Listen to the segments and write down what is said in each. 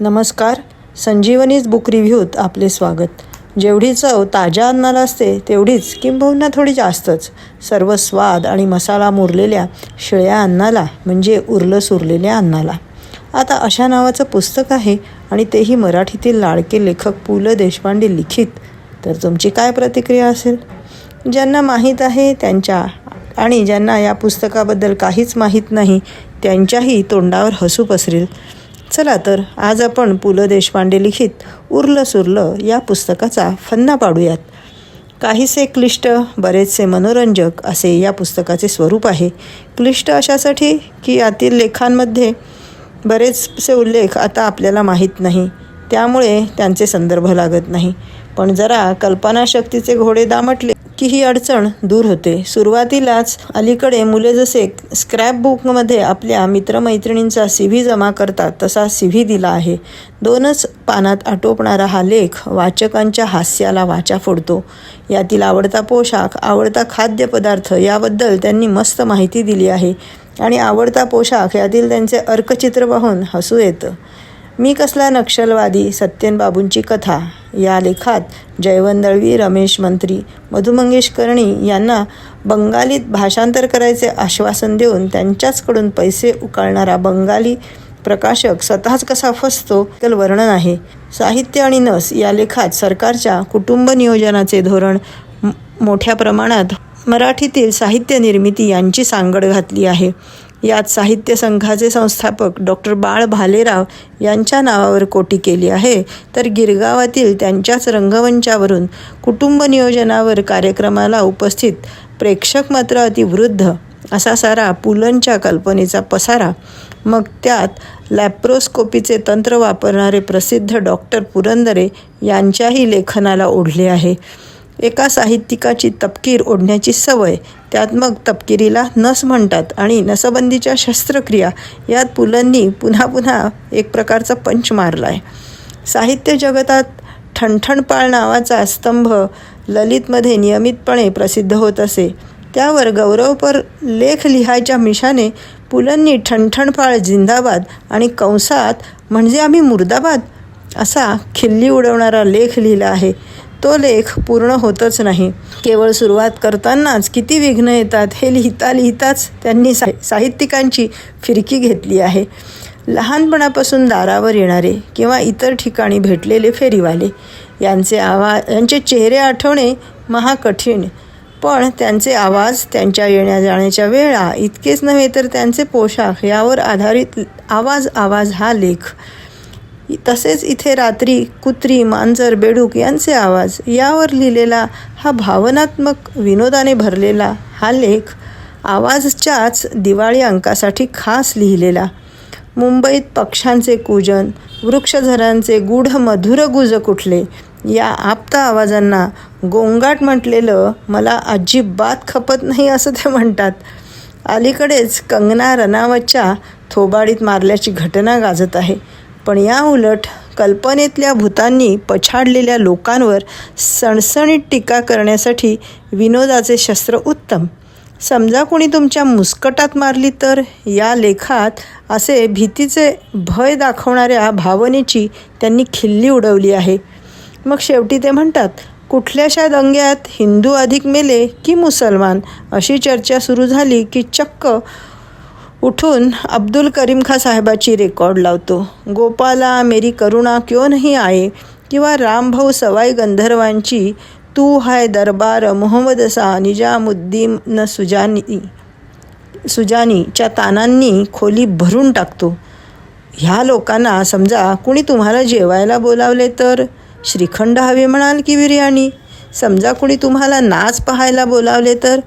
नमस्कार. संजीवनीज बुक रिव्ह्यूत आपले स्वागत. जेवढी चव ताज्या अन्नाला असते तेवढीच किंबहुना थोडी जास्तच. सर्व स्वाद आणि मसाला मुरलेल्या शिळ्या अन्नाला म्हणजे उरलं सुरलेल्या अन्नाला. आता अशा नावाचं पुस्तक आहे आणि तेही मराठीतील लाडके लेखक पु ल देशपांडे लिखित. तर तुमची काय प्रतिक्रिया असेल? ज्यांना माहीत आहे त्यांच्या आणि ज्यांना या पुस्तकाबद्दल काहीच माहीत नाही त्यांच्याही तोंडावर हसू पसरेल. चला तर आज आपण पु ल देशपांडे लिखित उरलं सुरलं या पुस्तकाचा फन्ना पाडूयात. काहीसे क्लिष्ट बरेचसे मनोरंजक असे या पुस्तकाचे स्वरूप आहे. क्लिष्ट अशासाठी की यातील लेखांमध्ये बरेचसे उल्लेख आता आपल्याला माहीत नाही. त्यामुळे त्यांचे संदर्भ लागत नाही. पण जरा कल्पनाशक्तीचे घोडे दामटले. की ही अडचण दूर होते. सुरुवातीलाच अलीकडे मुले जसे स्क्रॅप बुकमध्ये आपल्या मित्रमैत्रिणींचा सी व्ही जमा करतात तसा सी व्ही दिला आहे. दोनच पानात आटोपणारा हा लेख वाचकांच्या हास्याला वाचा फोडतो. यातील आवडता पोशाख आवडता खाद्यपदार्थ याबद्दल त्यांनी मस्त माहिती दिली आहे आणि आवडता पोशाख यातील त्यांचे अर्कचित्र पाहून हसू येतं. मी कसला नक्षलवादी सत्यनबाबूंची कथा? या लेखात जयवंत दळवी रमेश मंत्री मधु मंगेश कर्णी यांना बंगालीत भाषांतर करायचे आश्वासन देऊन त्यांच्याचकडून पैसे उकळणारा बंगाली प्रकाशक स्वतःच कसा फसतो तर वर्णन आहे. साहित्य आणि नस या लेखात सरकारच्या कुटुंब नियोजनाचे धोरण मोठ्या प्रमाणात मराठीतील साहित्य निर्मिती यांची सांगड घातली आहे. यात साहित्य संघाचे संस्थापक डॉक्टर बाळ भालेराव यांच्या नावावर कोटी केली आहे. तर गिरगावातील त्यांच्याच रंगमंचावरून कुटुंब नियोजनावर कार्यक्रमाला उपस्थित प्रेक्षक मात्र अतिवृद्ध. असा सारा पुलंच्या कल्पनेचा पसारा. मग त्यात लॅप्रोस्कोपीचे तंत्र वापरणारे प्रसिद्ध डॉक्टर पुरंदरे यांच्याही लेखनाला ओढले आहे. एका साहित्यिकाची तपकीर ओढण्याची सवय. त्यात मग तपकिरीला नस म्हणतात आणि नसबंदीच्या शस्त्रक्रिया यात पुलंनी पुन्हा पुन्हा एक प्रकारचा पंच मारला आहे साहित्य जगतात ठणठणपाळ नावाचा स्तंभ ललितमध्ये नियमितपणे प्रसिद्ध होत असे. त्यावर गौरवपर लेख लिहायच्या मिशाने पुलंनी ठणठणपाळ जिंदाबाद आणि कंसात म्हणजे आम्ही मुर्दाबाद असा खिल्ली उडवणारा लेख लिहिला आहे. तो लेख पूर्ण होतच नाही. केवळ सुरुवात करतानाच किती विघ्न येतात हे लिहिता लिहिताच त्यांनी सा साहित्यिकांची फिरकी घेतली आहे. लहानपणापासून दारावर येणारे किंवा इतर ठिकाणी भेटलेले फेरीवाले यांचे आवाज यांचे चेहरे आठवणे महाकठीण पण त्यांचे आवाज त्यांच्या येण्या जाण्याच्या वेळा इतकेच नव्हे तर त्यांचे पोशाख यावर आधारित आवाज आवाज हा लेख तसेच इथे रात्री कुत्री मांजर बेडूक यांचे आवाज यावर लिहिलेला हा भावनात्मक विनोदाने भरलेला हा लेख आवाजच्याच दिवाळी अंकासाठी खास लिहिलेला. मुंबईत पक्ष्यांचे कूजन वृक्षझरांचे गूढ मधुर गुज कुठले? या आप्ता आवाजांना गोंगाट म्हटलेलं मला अजिबात खपत नाही असं ते म्हणतात. अलीकडेच कंगना रनावतच्या थोबाडीत मारल्याची घटना गाजत आहे. पण या उलट कल्पनेतल्या भूतांनी पछाडलेल्या लोकांवर सणसणीत टीका करण्यासाठी विनोदाचे शस्त्र उत्तम. समजा कोणी तुमच्या मुस्कटात मारली तर या लेखात असे भीतीचे भय दाखवणाऱ्या भावनेची त्यांनी खिल्ली उडवली आहे. मग शेवटी ते म्हणतात कुठल्याशा दंग्यात हिंदू अधिक मेले की मुसलमान? अशी चर्चा सुरू झाली की चक्क उठून अब्दुल करीम खा साहेबाची रेकॉर्ड लावतो. गोपाला मेरी करुणा क्यों नहीं आहे किंवा रामभाऊ सवाई गंधर्वांची तू हाय दरबार मोहम्मद असा निजामुद्दीन सुजानी सुजानीच्या तानांनी खोली भरून टाकतो. ह्या लोकांना समजा कुणी तुम्हाला जेवायला बोलावले तर? श्रीखंड हवे म्हणाल की बिर्याणी? समजा कुणी तुम्हाला नाच पाहायला बोलावले तर?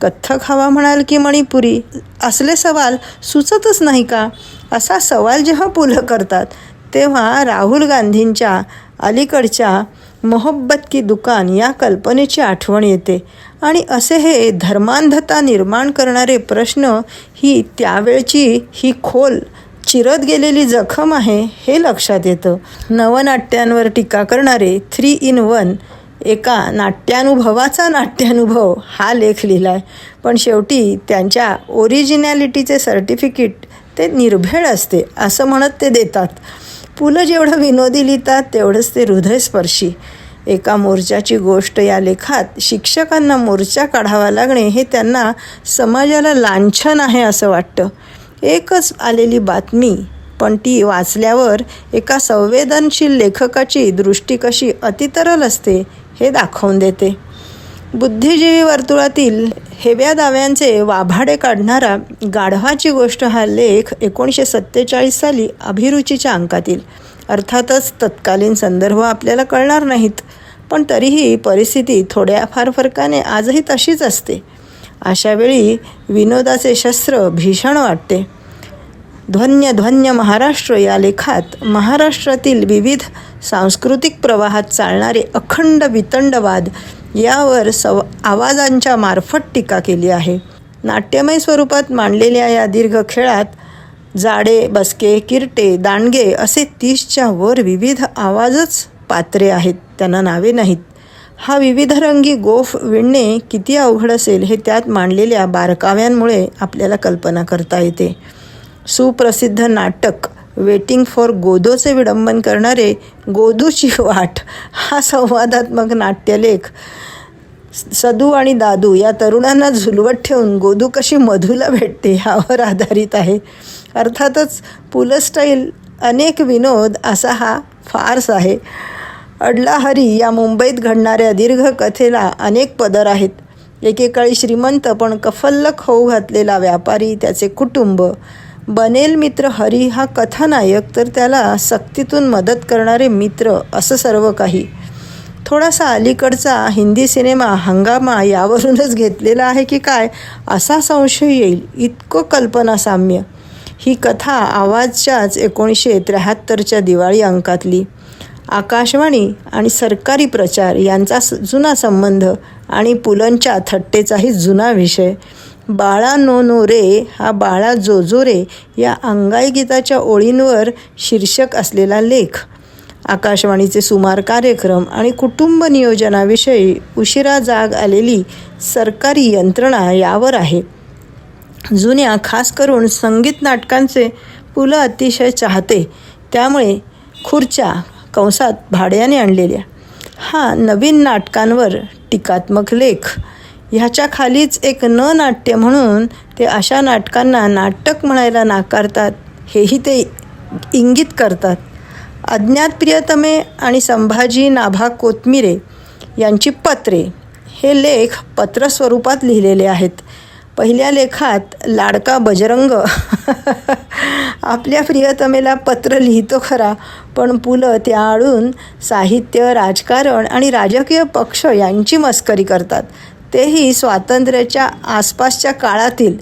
कथ्थक हवा म्हणाल की मणिपुरी? असले सवाल सुचतच नाही का? असा सवाल जेव्हा पुलं करतात तेव्हा राहुल गांधींच्या अलीकडच्या मोहब्बत की दुकान या कल्पनेची आठवण येते. आणि असे हे धर्मांधता निर्माण करणारे प्रश्न ही त्यावेळची ही खोल चिरत गेलेली जखम आहे हे लक्षात येतं. नवनाट्यांवर टीका करणारे थ्री इन वन एका नाट्यानुभवाचा नाट्यानुभव हा लेख लिहिला आहे पण शेवटी त्यांच्या ओरिजिनॅलिटीचे सर्टिफिकेट ते निर्भेळ असते असं म्हणत ते देतात. पु ल जेवढं विनोदी लिहितात तेवढंच ते हृदयस्पर्शी. एका मोर्चाची गोष्ट या लेखात शिक्षकांना मोर्चा काढावा लागणे हे त्यांना समाजाला लांछन आहे असं वाटतं. एकच आलेली बातमी पण ती वाचल्यावर एका संवेदनशील लेखकाची दृष्टी कशी अतितरल असते हे दाखवून देते. बुद्धिजीवी वर्तुळातील हेव्या दाव्यांचे वाभाडे काढणारा गाढवाची गोष्ट हा लेख एकोणीसशे सत्तेचाळीस साली अभिरुचीच्या अंकातील. अर्थातच तत्कालीन संदर्भ आपल्याला कळणार नाहीत पण तरीही परिस्थिती थोड्याफार फरकाने आजही तशीच असते. अशावेळी विनोदाचे शस्त्र भीषण वाटते. ध्वन्य ध्वन्य महाराष्ट्र या लेखात महाराष्ट्रातील विविध सांस्कृतिक प्रवाहात चालणारे अखंड वितंडवाद यावर सव आवाजांच्या मार्फत टीका केली आहे. नाट्यमय स्वरूपात मांडलेल्या या दीर्घ खेळात जाडे बसके किरटे दांडगे असे तीसच्या वर विविध आवाजच पात्रे आहेत त्यांना नावे नाहीत. हा विविधरंगी गोफ विणणे किती अवघड असेल हे त्यात मांडलेल्या बारकाव्यांमुळे आपल्याला कल्पना करता येते. सुप्रसिद्ध नाटक वेटिंग फॉर गोदोचे विडंबन करणारे गोदूची वाट. हा संवादात्मक नाट्यलेख. सदू आणि दादू या तरुणांना झुलवत ठेवून गोदू कशी मधूला भेटते यावर आधारित आहे. अर्थातच पुल स्टाईल अनेक विनोद असा हा फार्स आहे. अडला हरी या मुंबईत घडणाऱ्या दीर्घ कथेला अनेक पदर आहेत. एकेकाळी श्रीमंत पण कफल्लक होऊ घातलेला व्यापारी त्याचे कुटुंब. बनेल मित्र हरी हा कथानायक तर त्याला सक्तीतून मदत करणारे मित्र असं सर्व काही. थोडासा अलीकडचा हिंदी सिनेमा हंगामा यावरूनच घेतलेला आहे की काय असा संशय येईल. इतकं कल्पनासाम्य. ही कथा आवाजच्याच एकोणीसशे त्र्याहत्तरच्या दिवाळी अंकातली. आकाशवाणी आणि सरकारी प्रचार यांचा स जुना संबंध आणि पुलंच्या थट्टेचाही जुना विषय. बाळा नो नो रे हा बाळा जो जो रे या अंगाई गीताच्या ओळींवर शीर्षक असलेला लेख. आकाशवाणीचे सुमार कार्यक्रम आणि कुटुंब नियोजनाविषयी उशिरा जाग आलेली सरकारी यंत्रणा यावर आहे. जुन्या खास करून संगीत नाटकांचे पु ल अतिशय चाहते त्यामुळे खुर्च्या कंसात भाड्याने आणलेल्या. हा नवीन नाटकांवर टीकात्मक लेख. ह्याच्या खालीच एक न नाट्य म्हणून ते अशा नाटकांना नाटक म्हणायला नाकारतात हेही ते इंगित करतात. अज्ञात प्रियतमे आणि संभाजी नाभा कोतमिरे यांची पत्रे हे लेख पत्रस्वरूपात लिहिलेले आहेत. पहिल्या लेखात लाडका बजरंग आपल्या प्रियतमेला पत्र लिहितो खरा पण पु ल त्या आळून साहित्य राजकारण आणि राजकीय पक्ष यांची मस्करी करतात. तेही स्वातंत्र्याच्या आसपासच्या काळातील.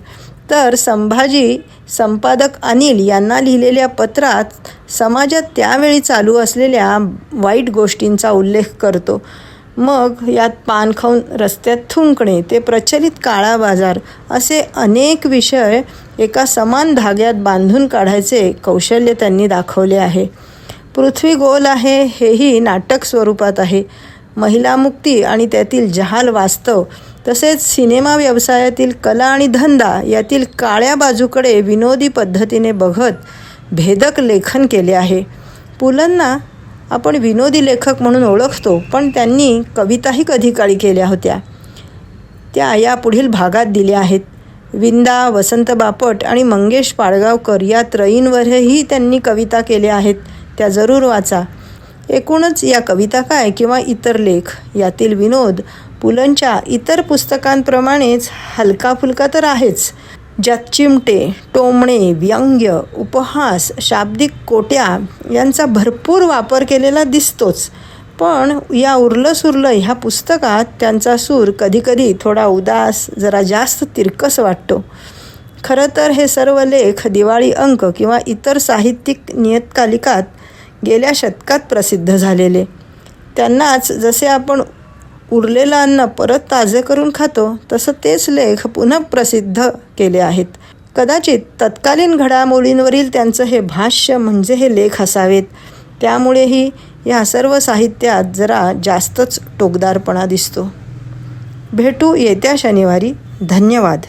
तर संभाजी संपादक अनिल यांना लिहिलेल्या पत्रात समाजात त्यावेळी चालू असलेल्या वाईट गोष्टींचा उल्लेख करतो. मग यात पान खाऊन रस्त्यात थुंकणे ते प्रचलित काळा बाजार असे अनेक विषय एका समान धाग्यात बांधून काढायचे कौशल्य त्यांनी दाखवले आहे. पृथ्वी गोल आहे हेही नाटक स्वरूपात आहे. महिला मुक्ती आणि त्यातील जहाल वास्तव तसेच सिनेमा व्यवसायातील कला आणि धंदा यातील काळ्या बाजूकडे विनोदी पद्धतीने बघत भेदक लेखन केले आहे. पुलंना आपण विनोदी लेखक म्हणून ओळखतो पण त्यांनी कविताही कधी काळी केल्या होत्या. त्या या पुढील भागात दिल्या आहेत. विंदा वसंत बापट आणि मंगेश पाडगावकर या त्रयींवरही त्यांनी कविता केल्या आहेत. त्या जरूर वाचा. एकूणच या कविता काय किंवा इतर लेख? यातील विनोद पुलंच्या इतर पुस्तकांप्रमाणेच हलका फुलका तर आहेच. ज्यात चिमटे टोमणे व्यंग्य उपहास शाब्दिक कोट्या यांचा भरपूर वापर केलेला दिसतोच. पण या उरलं सुरलं ह्या पुस्तकात त्यांचा सूर कधीकधी थोडा उदास जरा जास्त तिरकस वाटतो. खरं तर हे सर्व लेख दिवाळी अंक किंवा इतर साहित्यिक नियतकालिकात गेल्या शतकात प्रसिद्ध झालेले. त्यांनाच जसे आपण उरलेलं अन्न परत ताजे करून खातो तसं तेच लेख पुन्हा प्रसिद्ध केले आहेत. कदाचित तत्कालीन घडामोडींवरील त्यांचं हे भाष्य म्हणजे हे लेख असावेत. त्यामुळेही या सर्व साहित्यात जरा जास्तच टोकदारपणा दिसतो. भेटू येत्या शनिवारी. धन्यवाद.